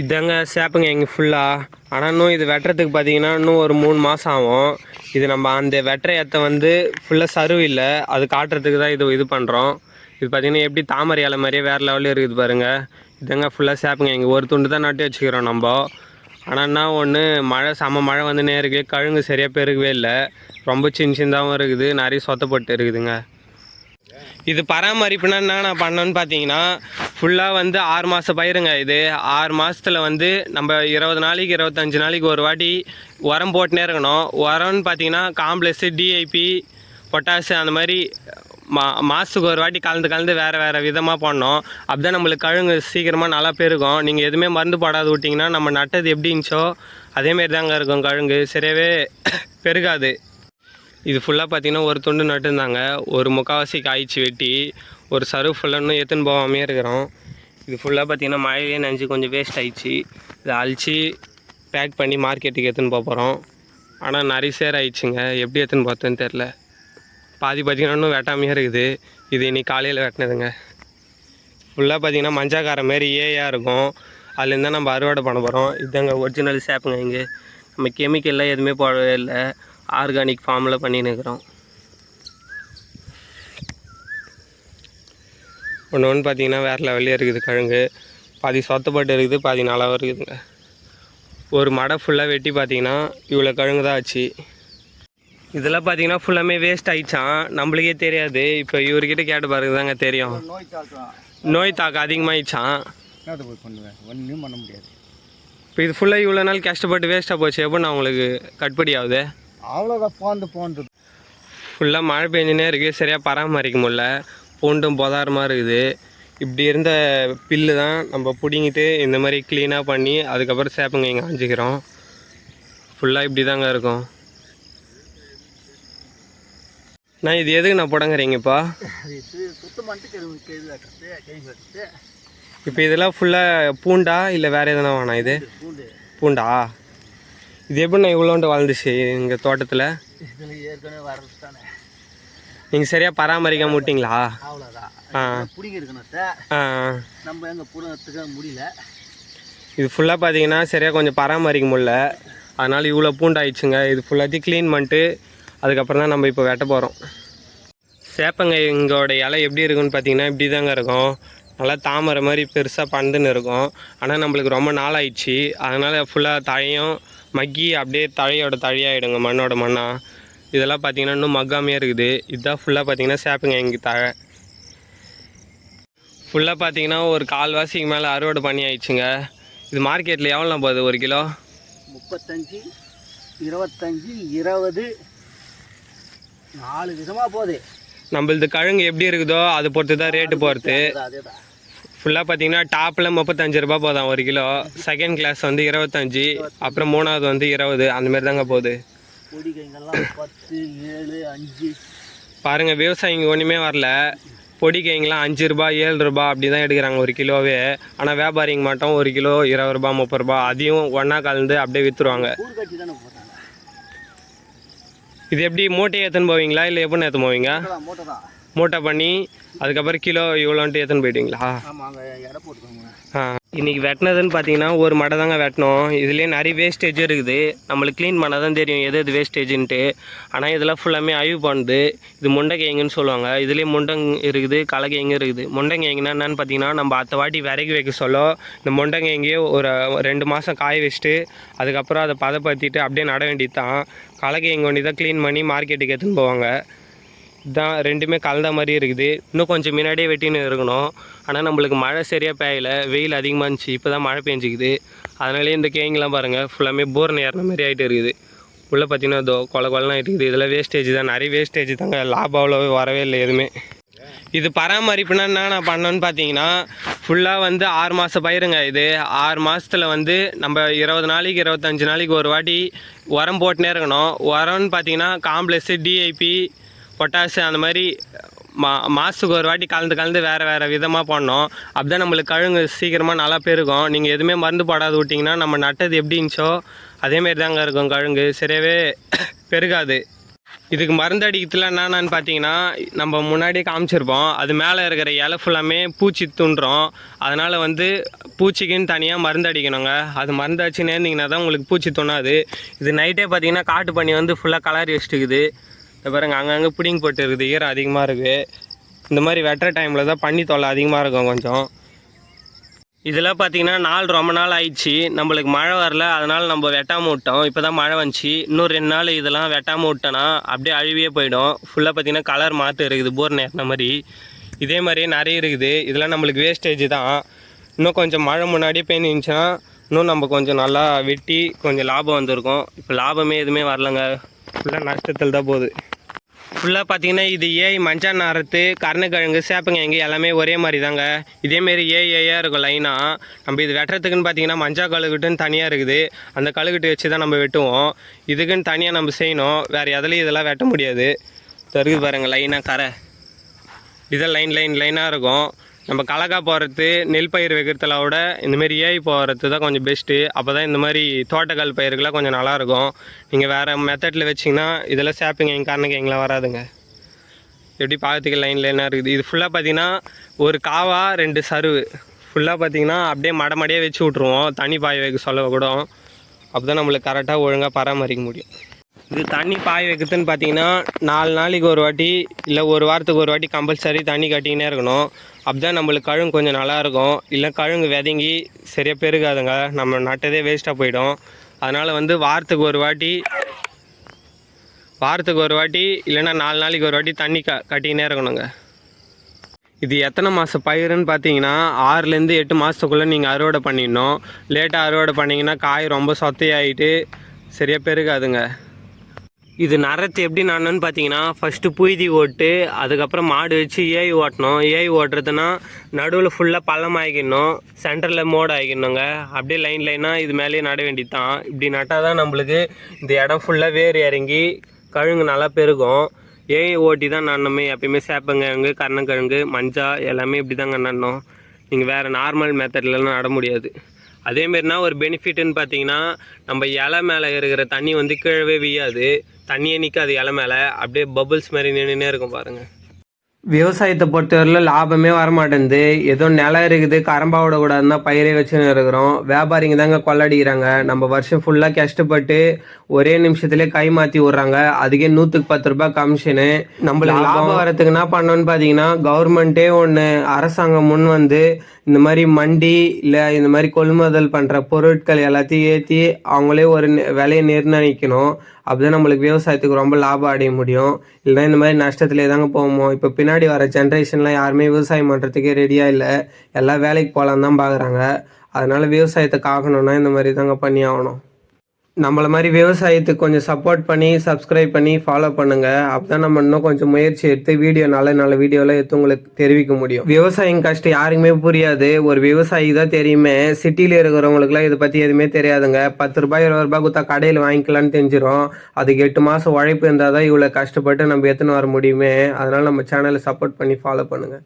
இதாங்க சேப்பங்க எங்கள் ஃபுல்லாக ஆனால் இன்னும் இது வெட்டுறதுக்கு பார்த்தீங்கன்னா இன்னும் ஒரு மூணு மாதம் ஆகும். இது நம்ம அந்த வெட்டுற இடத்த வந்து ஃபுல்லாக சருவு இல்லை. அது காட்டுறதுக்கு தான் இது இது பண்ணுறோம் இது பார்த்தீங்கன்னா எப்படி தாமரை இலை மாதிரியே வேறு லெவலில் இருக்குது பாருங்கள் இதாங்க ஃபுல்லாக சேப்புங்க. இங்கே ஒரு துண்டு தான் நட்டு வச்சுக்கிறோம் நம்ம. ஆனால் என்ன ஒன்று மழை செம மழை வந்து நேருக்கு கழுங்கு சரியாக பெருகவே இல்லை. ரொம்ப சின்ன சின்னதாகவும் இருக்குது. நிறைய சொத்தப்பட்டு இருக்குதுங்க. இது பராமரிப்புனா என்ன நான் பண்ணேன்னு பார்த்தீங்கன்னா ஃபுல்லாக வந்து ஆறு மாத பயிருங்க இது. ஆறு மாதத்தில் வந்து நம்ம இருபது நாளைக்கு இருபத்தஞ்சி நாளைக்கு ஒரு வாட்டி உரம் போட்டுனே இருக்கணும். உரம்னு பார்த்தீங்கன்னா காம்ப்ளெக்ஸு டிஐபி பொட்டாசு அந்த மாதிரி மா மாதத்துக்கு ஒரு வாட்டி கலந்து கலந்து வேறு வேறு விதமாக பண்ணோம் அப்படிதான் நம்மளுக்கு கழுங்கு சீக்கிரமாக நல்லா பெருகும். நீங்கள் எதுவுமே மருந்து போடாது விட்டிங்கன்னா நம்ம நட்டது எப்படி இருந்துச்சோ அதேமாரி தாங்க இருக்கும் கழுங்கு. சரியாகவே பெருகாது. இது ஃபுல்லாக பார்த்தீங்கன்னா ஒரு துண்டு நட்டுருந்தாங்க. ஒரு முக்கால்வாசி காய்ச்சி வெட்டி. ஒரு சரு ஃபுல்லாக இன்னும் எடுத்துன்னு போகாமே இருக்கிறோம். இது ஃபுல்லாக பார்த்தீங்கன்னா மழையிலே நனைஞ்சு கொஞ்சம் வேஸ்ட் ஆயிடுச்சு. இதை அழிச்சு பேக் பண்ணி மார்க்கெட்டுக்கு எடுத்துன்னு போக போகிறோம் ஆனால் நிறைய சேர் ஆயிடுச்சுங்க. எப்படி எடுத்துன்னு போகிறதுன்னு தெரில பாதி பார்த்திங்கன்னா இன்னும் வெட்டாமையாக இருக்குது. இது இன்னைக்கு காலையில் வெட்டினதுங்க. ஃபுல்லாக பார்த்திங்கன்னா மஞ்சாக்கார மாரி ஏயாக இருக்கும். அதுலேருந்து தான் நம்ம அறுவடை பண்ண போகிறோம் இதுதாங்க ஒரிஜினல் சேப்புங்க இங்கே. நம்ம கெமிக்கல்லாம் எதுவுமே போடவே இல்லை. ஆர்கானிக் ஃபார்மில் பண்ணின்னு இருக்கிறோம். ஒன்று ஒன்று பார்த்தீங்கன்னா வேறு லெவல்லே இருக்குது கிழங்கு. பாதி சொத்தப்பட்டு இருக்குது பாதி நல்லாவும் இருக்குதுங்க. ஒரு மடை ஃபுல்லாக வெட்டி பார்த்தீங்கன்னா இவ்வளோ கிழங்கு தான் ஆச்சு. இதெல்லாம் பார்த்தீங்கன்னா ஃபுல்லாமே வேஸ்ட் ஆயிடுச்சான் நம்மளுக்கே தெரியாது. இப்போ இவர்கிட்ட கேட்டு பாருங்க தாங்க தெரியும் நோய் தாக்கம். அதிகமாகிடுச்சான் ஒன்றும் பண்ண முடியாது. இப்போ இது ஃபுல்லாக இவ்வளோ நாள் கஷ்டப்பட்டு வேஸ்ட்டாக போச்சு. எப்போ நான் உங்களுக்கு கட்படி ஆகுது? அவ்வளோதான் போந்து போன்றது ஃபுல்லாக மழை பெஞ்சுனே இருக்குது சரியாக பராமரிக்க முடியல. பூண்டும் பொதாரமாக இருக்குது. இப்படி இருந்த பில்லு தான் நம்ம பிடிங்கிட்டு இந்த மாதிரி க்ளீனாக பண்ணி அதுக்கப்புறம் சேப்பங்க இங்கே அஞ்சிக்கிறோம் ஃபுல்லாக இப்படி தாங்க இருக்கும். நான் இது எதுக்கு நான் புடங்குறீங்கப்பா? இப்போ இதெல்லாம் ஃபுல்லாக பூண்டா இல்லை வேறு எதுனா வேணாம் இது? பூண்டா? இது எப்படி நான் இவ்வளோண்டு வளர்ந்துச்சு எங்கள் தோட்டத்தில் இதில் ஏற்கனவே வர்றது தானே நீங்கள் சரியாக பராமரிக்க மாட்டீங்களா அவ்வளோதான் ஆ. ஆ. நம்ம முடியல. இது ஃபுல்லாக பார்த்தீங்கன்னா சரியாக கொஞ்சம் பராமரிக்க முடியல. அதனால் இவ்வளோ பூண்டாயிடுச்சுங்க. இது ஃபுல்லாத்தையும் க்ளீன் பண்ணிட்டு அதுக்கப்புறம் தான் நம்ம இப்போ வெட்ட போகிறோம் சேப்பங்க எங்களோட இலை எப்படி இருக்குன்னு பார்த்தீங்கன்னா இப்படி தாங்க இருக்கும். நல்லா தாமரை மாதிரி பெருசாக பந்துன்னு இருக்கும். ஆனால் நம்மளுக்கு ரொம்ப நாள் ஆயிடுச்சு அதனால் ஃபுல்லாக தழையும் மக்கி அப்படியே தழையோட தழையாயிடுங்க மண்ணோட மண்ணாக இதெல்லாம் பார்த்தீங்கன்னா இன்னும் மக்காமையே இருக்குது. இதுதான் ஃபுல்லாக பார்த்தீங்கன்னா சேப்பங்க எங்கள் தழை ஃபுல்லாக பார்த்தீங்கன்னா ஒரு கால்வாசிக்கு மேலே அறுவடை பண்ணி ஆயிடுச்சுங்க. இது மார்க்கெட்டில் எவ்வளோ போகுது? ஒரு கிலோ? முப்பத்தஞ்சு இருபத்தஞ்சி இருபது நாலு விதமாக போகுது. நம்மளது கழுங்கு எப்படி இருக்குதோ அது பொறுத்து தான் ரேட்டு போகிறது ஃபுல்லாக பார்த்தீங்கன்னா டாப்பில் முப்பத்தஞ்சு ரூபா போதான் ஒரு கிலோ. செகண்ட் கிளாஸ் வந்து இருபத்தஞ்சி அப்புறம் மூணாவது வந்து இருபது அந்த மாதிரி தாங்க போகுது. பொடிக்கைங்கெல்லாம் பத்து ஏழு அஞ்சு. பாருங்கள் விவசாயிங்க ஒன்றுமே வரல. பொடி கைங்கெலாம் அஞ்சு ரூபா ஏழு ரூபா அப்படி தான் எடுக்கிறாங்க ஒரு கிலோவே. ஆனால் வியாபாரிங்க மட்டும் ஒரு கிலோ இருபது ரூபா முப்பது ரூபா அதையும் ஒன்றா கலந்து அப்படியே விற்றுருவாங்க இது எப்படி மூட்டையை ஏற்றுன்னு போவீங்களா இல்லை எப்படின்னு ஏற்று போவீங்க? மூட்டை பண்ணி அதுக்கப்புறம் கிலோ இவ்வளோன்ட்டு ஏற்றுன்னு போயிட்டீங்களா ஆ. இன்னைக்கு வெட்டினதுன்னு பார்த்தீங்கன்னா ஒரு மடை தாங்க வெட்டினோம். இதுலேயே நிறைய வேஸ்டேஜ் இருக்குது. நம்மளுக்கு க்ளீன் பண்ணால் தான் தெரியும் எது எது வேஸ்டேஜ்ன்ட்டு ஆனால் இதெல்லாம் ஃபுல்லாமே அழிவு பண்ணுது. இது முண்டைக்கிழங்குன்னு சொல்லுவாங்க. இதுலேயே முண்டங் இருக்குது கலக்கிழங்கு இருக்குது. முண்டங்கிழங்குனா என்னன்னு பார்த்தீங்கன்னா நம்ம அத்த வாட்டி விறகி வைக்க சொல்ல இந்த முண்டங்கிழங்கையே ஒரு ரெண்டு மாதம் காய வச்சுட்டு அதுக்கப்புறம் அதை பதப்படுத்திட்டு அப்படியே நட வேண்டியது தான் கலக்கிழங்கு வண்டி தான் க்ளீன் பண்ணி மார்க்கெட்டுக்கு எடுத்துன்னு போவாங்க. தான் ரெண்டுமே கலந்த மாதிரி இருக்குது. இன்னும் கொஞ்சம் முன்னாடியே வெட்டின்னு இருக்கணும். ஆனால் நம்மளுக்கு மழை சரியாக பெய்யலை. வெயில் அதிகமாக இருந்துச்சு. இப்போ தான் மழை பெஞ்சிக்குது. அதனாலே இந்த கேங்கெலாம் பாருங்கள் ஃபுல்லாமே போர் ஏறின மாதிரி ஆகிட்டு இருக்குது. உள்ளே பார்த்தீங்கன்னா இதோ கொலை கொலலாம் இருக்குது. இதெல்லாம் வேஸ்டேஜ் தான். நிறைய வேஸ்டேஜ் தாங்க. லாபம் அவ்வளோவே வரவே இல்லை எதுவுமே. இது பராமரிப்புனா என்ன நான் பார்த்தீங்கன்னா ஃபுல்லாக வந்து ஆறு மாத பயிருங்க இது. ஆறு மாதத்தில் வந்து நம்ம இருபது நாளைக்கு இருபத்தஞ்சி நாளைக்கு ஒரு வாட்டி உரம் போட்டுனே இருக்கணும். உரம்னு பார்த்தீங்கன்னா காம்ப்ளெக்ஸு டிஐபி பொட்டாசு அந்த மாதிரி மா மாதத்துக்கு ஒரு வாட்டி கலந்து கலந்து வேறு வேறு விதமாக பண்ணோம். அப்படிதான் நம்மளுக்கு கழுங்கு சீக்கிரமாக நல்லா பெருகும். நீங்கள் எதுவுமே மருந்து போடாது விட்டிங்கன்னா நம்ம நட்டது எப்படி இருந்துச்சோ அதேமாரி தாங்க இருக்கும் கழுங்கு சரியாகவே பெருகாது. இதுக்கு மருந்து அடிக்கிறதுல என்னென்னு பார்த்தீங்கன்னா நம்ம முன்னாடியே காமிச்சிருப்போம். அது மேலே இருக்கிற இலை ஃபுல்லாமே பூச்சி துண்டுறோம் அதனால் வந்து பூச்சிக்குன்னு தனியாக மருந்து அடிக்கணுங்க. அது மருந்து அடிச்சு நேர்ந்தீங்கன்னா தான் உங்களுக்கு பூச்சி தோணாது. இது நைட்டே பார்த்தீங்கன்னா காட்டு பண்ணி வந்து ஃபுல்லாக கலரி வச்சுட்டுக்குது. பாருங்க அங்கங்கே பிடிங்கி போட்டு இருக்குது ஈரம் அதிகமாக இருக்குது இந்த மாதிரி வெட்டுற டைமில் தான் பண்ணி தொல்லை அதிகமாக இருக்கும் கொஞ்சம். இதெல்லாம் பார்த்தீங்கன்னா நாள் ரொம்ப நாள் ஆயிடுச்சு. நம்மளுக்கு மழை வரல அதனால் நம்ம வெட்டாமல் விட்டோம். இப்போ தான் மழை வந்துச்சு. இன்னும் ரெண்டு நாள் இதெல்லாம் வெட்டாமல் விட்டோன்னா அப்படியே அழுவியே போயிடும். ஃபுல்லாக பார்த்தீங்கன்னா கலர் மாற்று இருக்குது போர் நேர்ன மாதிரி. இதே மாதிரியே நிறைய இருக்குது. இதெல்லாம் நம்மளுக்கு வேஸ்டேஜ் தான். இன்னும் கொஞ்சம் மழை முன்னாடியே பெய்ஞ்சிருந்துச்சுன்னா இன்னும் நம்ம கொஞ்சம் நல்லா வெட்டி கொஞ்சம் லாபம் வந்திருக்கும். இப்போ லாபமே எதுவுமே வரலங்க. ஃபுல்லாக நஷ்டத்தில் தான் போகுது. ஃபுல்லாக பார்த்தீங்கன்னா இது ஏஐ மஞ்சள் நாரத்து கருணக்கிழங்கு சேப்பங்கிழங்கு எல்லாமே ஒரே மாதிரி தாங்க இதேமாரி ஏ இருக்கும் லைனாக நம்ம இது வெட்டுறதுக்குன்னு பார்த்தீங்கன்னா மஞ்சள் கழுகுட்டுன்னு தனியாக இருக்குது. அந்த கழுகுட்டு வச்சு தான் நம்ம வெட்டுவோம். இதுக்குன்னு தனியாக நம்ம செய்யணும். வேறு எதுலையும் இதெல்லாம் வெட்ட முடியாது. தருகுது பாருங்கள் லைனாக கரை. இதான் லைன் லைன் லைனாக இருக்கும். நம்ம கலக்கா போகிறது நெல் பயிர் வைக்கிறதுல விட இந்தமாரி ஏஐ போகிறது தான் கொஞ்சம் பெஸ்ட்டு அப்போ தான் இந்த மாதிரி தோட்டக்கால் பயிருக்கெல்லாம் கொஞ்சம் நல்லாயிருக்கும். நீங்கள் வேறு மெத்தடில் வச்சிங்கன்னா இதெல்லாம் சேப்பிங்க எங்கள் காரணக்கு எங்கெல்லாம் வராதுங்க. எப்படி பார்க்கறதுக்கு லைனில் என்ன இருக்குது? இது ஃபுல்லாக பார்த்தீங்கன்னா ஒரு காவா ரெண்டு சருவு. ஃபுல்லாக பார்த்தீங்கன்னா அப்படியே மடமடியாக வச்சு விட்ருவோம் தண்ணி பாய வைக்க சொல்ல கூட அப்போ தான் நம்மளுக்கு கரெக்டாக ஒழுங்காக பராமரிக்க முடியும். இது தண்ணி பாய வைக்கிறதுன்னு பார்த்தீங்கன்னா நாலு நாளைக்கு ஒரு வாட்டி இல்லை ஒரு வாரத்துக்கு ஒரு வாட்டி கம்பல்சரி தண்ணி கட்டிக்கினே இருக்கணும். அப்படிதான் நம்மளுக்கு கழுங்கு கொஞ்சம் நல்லா இருக்கும். இல்லை கழுங்கு விதங்கி சரியாக பெருகாதுங்க. நம்ம நட்டதே வேஸ்ட்டாக போயிடும். அதனால் வந்து வாரத்துக்கு ஒரு வாட்டி வாரத்துக்கு ஒரு வாட்டி இல்லைன்னா நாலு நாளைக்கு ஒரு வாட்டி தண்ணி க கட்டிக்கினே இருக்கணுங்க. இது எத்தனை மாத பயிருன்னு பார்த்தீங்கன்னா ஆறுலேருந்து எட்டு மாதத்துக்குள்ளே நீங்கள் அறுவடை பண்ணிடணும். லேட்டாக அறுவடை பண்ணிங்கன்னா காய் ரொம்ப சொத்தையாயிட்டு சரியாக பெருகாதுங்க. இது நரத்து எப்படி நடணும்னு பார்த்தீங்கன்னா ஃபஸ்ட்டு புய்தி ஓட்டு அதுக்கப்புறம் மாடு வச்சு ஏஐ ஓட்டணும். ஏஐ ஓட்டுறதுன்னா நடுவில் ஃபுல்லாக பள்ளம் ஆகிக்கணும் சென்டரில் மோடு ஆகிக்கணுங்க அப்படியே லைன் லைனாக இது மேலேயே நட வேண்டியது தான் இப்படி நட்டால் தான் நம்மளுக்கு இந்த இடம் ஃபுல்லாக வேர் இறங்கி கழுங்கு நல்லா பெருகும். ஏஐ ஓட்டி தான் நடணுமே எப்பயுமே சேப்பங்கிழங்கு கருணக்கிழங்கு மஞ்சா எல்லாமே இப்படி தாங்க நடணும். நீங்கள் வேறு நார்மல் மெத்தட்லலாம் நட முடியாது. அதேமாரினா ஒரு பெனிஃபிட்டுன்னு பார்த்தீங்கன்னா நம்ம இலை மேலே இருக்கிற தண்ணி வந்து கீழவே வீயாது. தண்ணியே நிற்காது இலை மேலே. அப்படியே பபுள்ஸ் மாதிரி நின்றுனே இருக்கும் பாருங்கள் விவசாயத்தை பொறுத்தவரையில் லாபமே வரமாட்டேங்குது. ஏதோ நிலம் இருக்குது கரம்பா விடக்கூடாதுன்னு தான் பயிரே வச்சுன்னு இருக்கிறோம். வியாபாரிங்க தாங்க கொள்ளடிக்கிறாங்க. நம்ம வருஷம் ஃபுல்லாக கஷ்டப்பட்டு ஒரே நிமிஷத்துலேயே கை மாற்றி விட்றாங்க. அதுக்கே நூற்றுக்கு பத்து ரூபாய் கமிஷனு நம்மளுக்கு லாபம். வரதுக்கு என்ன பண்ணோன்னு பார்த்தீங்கன்னா கவர்மெண்ட்டே ஒன்று அரசாங்கம் முன் வந்து இந்த மாதிரி மண்டி இல்லை இந்த மாதிரி கொள்முதல் பண்ணுற பொருட்கள் எல்லாத்தையும் ஏற்றி அவங்களே ஒரு விலையை நிர்ணயிக்கணும். அப்பதான் நம்மளுக்கு விவசாயத்துக்கு ரொம்ப லாபம் அடைய முடியும். இல்லைன்னா இந்த மாதிரி நஷ்டத்துலேயே தாங்க போவோம்? இப்போ பின்னாடி வர ஜென்ரேஷன்லாம் யாருமே விவசாயம் பண்ணுறதுக்கே ரெடியாக இல்லை. எல்லாம் வேலைக்கு போகலான்னு தான் பார்க்குறாங்க அதனால் விவசாயத்தை காக்கணும்னா இந்த மாதிரி தாங்க பண்ணி ஆகணும். நம்மளை மாதிரி விவசாயத்துக்கு கொஞ்சம் சப்போர்ட் பண்ணி சப்ஸ்கிரைப் பண்ணி ஃபாலோ பண்ணுங்க. அப்பதான் நம்ம இன்னும் கொஞ்சம் முயற்சி எடுத்து வீடியோ நல்ல நல்ல வீடியோலாம் எடுத்து உங்களுக்கு தெரிவிக்க முடியும். விவசாயம் கஷ்டம் யாருக்குமே புரியாது. ஒரு விவசாயி தான் தெரியுமே. சிட்டியில் இருக்கிறவங்களுக்குலாம் இதை பற்றி எதுவுமே தெரியாதுங்க. பத்து ரூபாய் இருபது ரூபாய் கொடுத்தா கடையில் வாங்கிக்கலாம்னு தெரிஞ்சிடும் அதுக்கு எட்டு மாதம் உழைப்பு இருந்தால் தான் இவ்வளோ கஷ்டப்பட்டு நம்ம எடுத்துன்னு வர முடியுமே. அதனால நம்ம சேனலை சப்போர்ட் பண்ணி ஃபாலோ பண்ணுங்கள்